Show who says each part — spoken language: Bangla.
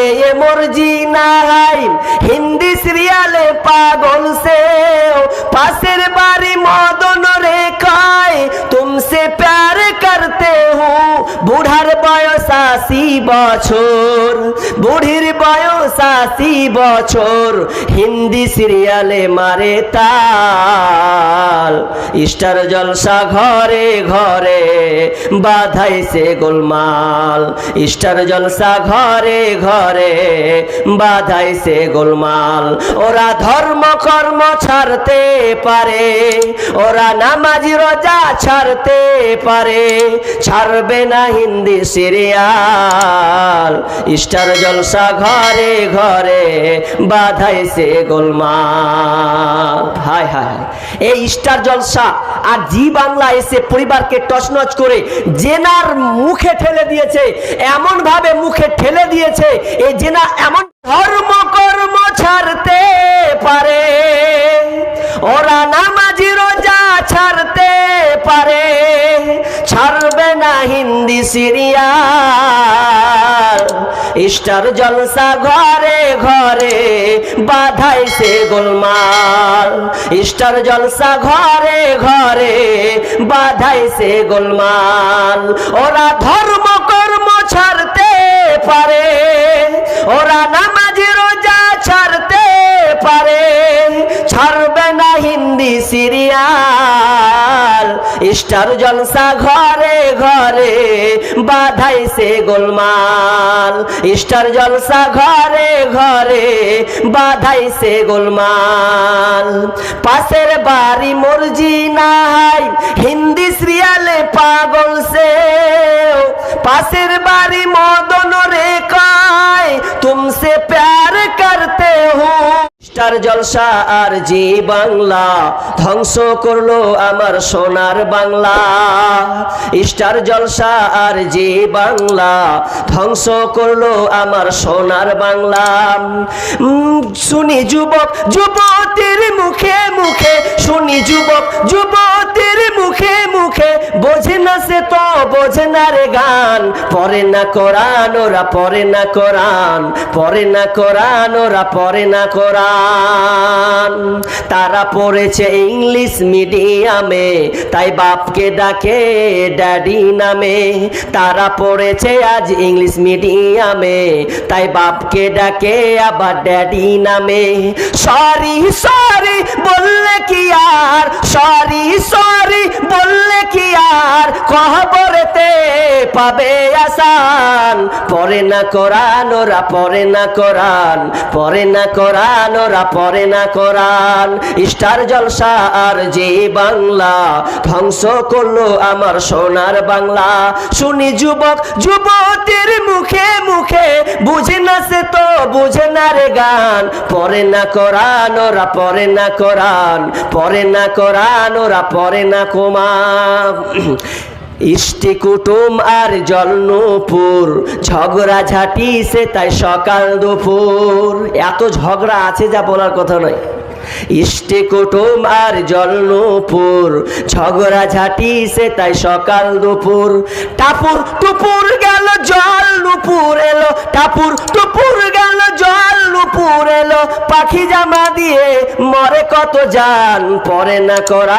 Speaker 1: এ মর্জি নাই। হিন্দি সিরিয়ালে পাগল সে পাশের বাড়ি মদন রে খায় তুমসে প্যার করতে হু। বুড়ার বয়স আশি বছর। বুড়ির বয়স আশি বছর। হিন্দি সিরিয়ালে মারে তা। স্টার জলসা ঘরে ঘরে বাধাইছে গোলমাল। স্টার জলসা ঘরে ঘরে বাধাইছে গোলমাল। ওরা ধর্ম কর্ম ছাড়তে পারে, ওরা নামাজি রোজা ছাড়তে পারে। ছাড়বে না হিন্দি সিরিয়াল স্টার জলসা ঘরে ঘরে বাধাইছে গোলমাল হায় হায়। এই স্টার জলসা আর জি বাংলা এসে পরিবারকে টসনচ করে জেনার মুখে ঠেলে দিয়েছে এমন ভাবে মুখে ঠেলে দিয়েছে, এই জেনা এমন ধর্ম কর্ম ছাড়তে পারে, ওরা নামাজি রোজা ছাড়তে পারে, ছাড়বে না হিন্দি সিরিয়াল স্টার জলসা ঘরে ঘরে বাধাইছে গোলমাল। ইস্টার জলসা ঘরে ঘরে বাধাইছে গোলমাল। ওরা ধর্ম স্টার জলসা ঘরে ঘরে বাধাইছে গোলমাল। স্টার জলসা ঘরে ঘরে বাধাইছে গোলমাল। পাশের বাড়ি মর্জি নাই, হিন্দি সিরিয়ালে পাগল সে পাশের বাড়ি মদন রে কয়, তুমসে প্যার করতে হুঁ স্টার জলসা আর জি বাংলা ধ্বংস করল আমার সোনার বাংলা। স্টার জলসা আর জি বাংলা ধ্বংস করল আমার সোনার বাংলা। শুনি যুবক, যুবতীর মুখে মুখে, শুনি যুবক, যুবতীর মুখে মুখে, বোঝে না সে তো, বোঝে না রে গান। পরে না কোরআন, ওরা পরে না কোরআন। পরে না কোরআন, ওরা পরে না কোরআন। তারা পড়েছে ইংলিশ মিডিয়ামে, তাই বাপকে ডাকে ড্যাডি নামে। তারা পড়েছে আজ ইংলিশ মিডিয়ামে, তাই বাপকে ডাকে আবার ড্যাডি নামে। সরি সরি, বললে কি আর? সরি সরি, বললে কি আর? কহবরেতে পাবে আসান পরে না কোরআন, ওরা পরে না কোরআন। পরে না কোরআন, ওরা পরে না কোরআন। স্টার জলসা আর যে বাংলা ধ্বংস করল আমার সোনার বাংলা। শুনি যুবক, যুবতীর মুখে মুখে, বুঝে না সে তো, বুঝে না রে গান। পরে না কোরআন, ওরা পরে না কোরআন। পরে না কোরআন, ওরা পরে না কোমা ইষ্টি কুটুম আর জলনুপুর, ঝগড়া সে তাই সকাল দুপুর। এত ঝগড়া আছে যা বলার কথা নয়। ইষ্টি কুটুম আর জলনুপুর, ঝগড়া সে তাই সকাল দুপুর। টাপুর টুপুর গেল জল নুপুর এলো। টাপুর টুপুর গেল জল নুপুর এলো। পাখি জামা দিয়ে মরে কত জান পরে না করা